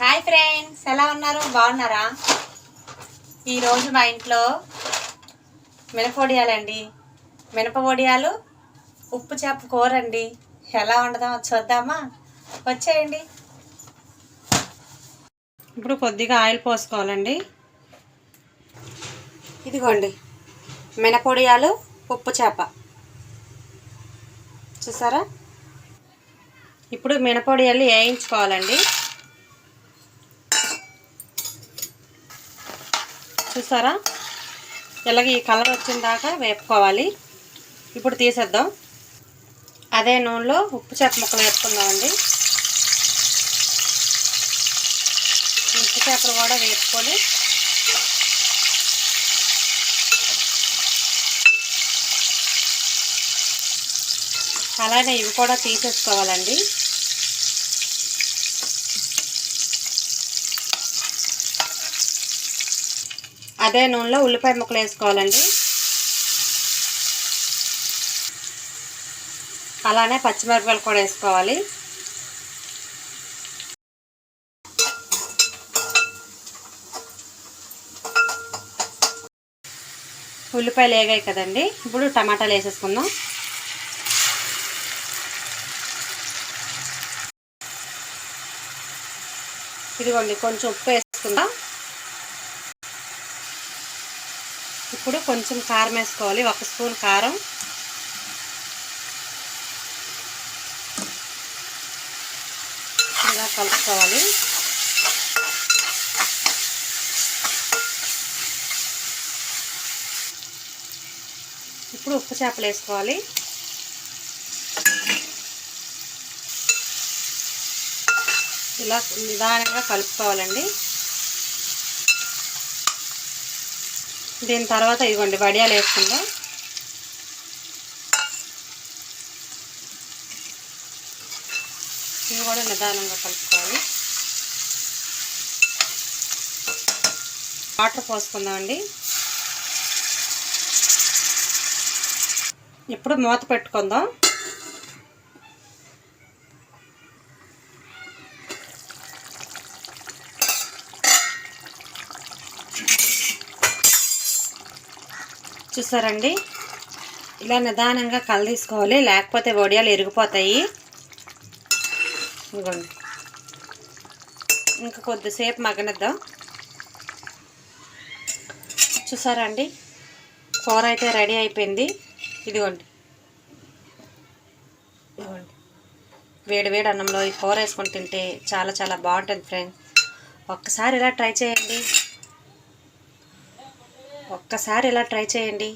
Hi friends ఎలా ఉన్నారు? బాగున్నారా? ఈరోజు మా ఇంట్లో మినప వడియాలండి. మినప వడియాలు ఉప్పు చేప కూర అండి. ఎలా వండుదామో చూద్దామా? వచ్చేయండి. ఇప్పుడు కొద్దిగా ఆయిల్ పోసుకోవాలండి. ఇదిగోండి. మినపొడియాలు ఉప్పు చేప. చూసారా? ఇప్పుడు మినపొడియాలు వేయించుకోవాలండి. చూసారా? ఇలాగ ఈ కలర్ వచ్చిన దాకా వేపుకోవాలి. ఇప్పుడు తీసేద్దాం. అదే నూనెలో ఉప్పు చేప ముక్కలు వేపుకుందామండి. ఉప్పు చేపలు కూడా వేపుకొని అలానే ఇవి కూడా తీసేసుకోవాలండి. అదే నూనెలో ఉల్లిపాయ ముక్కలు వేసుకోవాలండి. అలానే పచ్చిమిరపకాయలు కూడా వేసుకోవాలి. ఉల్లిపాయలు వేగాయి కదండి. ఇప్పుడు టమాటాలు వేసేసుకుందాం. ఇదిగోండి కొంచెం ఉప్పు వేసుకుందాం. ఇప్పుడు కొంచెం కారం వేసుకోవాలి. ఒక స్పూన్ కారం. ఇలా కలుపుకోవాలి. ఇప్పుడు ఉప్పు చేపలు వేసుకోవాలి. ఇలా నిదానంగా కలుపుకోవాలండి. దీని తర్వాత ఇదిగోండి వడియాలు వేసుకుందాం. ఇవి కూడా నిదానంగా కలుపుకోవాలి. వాటర్ పోసుకుందామండి. ఇప్పుడు మూత పెట్టుకుందాం. చూసారండి? ఇలా నిదానంగా కల తీసుకోవాలి. లేకపోతే వడియాలు ఎరిగిపోతాయి. ఇదిగోండి. ఇంకా కొద్దిసేపు మగ్గనిద్దాం. చూసారండి? కూర అయితే రెడీ అయిపోయింది. ఇదిగోండి. ఇదిగోండి. వేడి వేడి అన్నంలో ఈ కూర వేసుకొని తింటే చాలా చాలా బాగుంటుంది ఫ్రెండ్స్. ఒక్కసారి ఇలా ట్రై చేయండి. ఒక్కసారి ఇలా ట్రై చేయండి.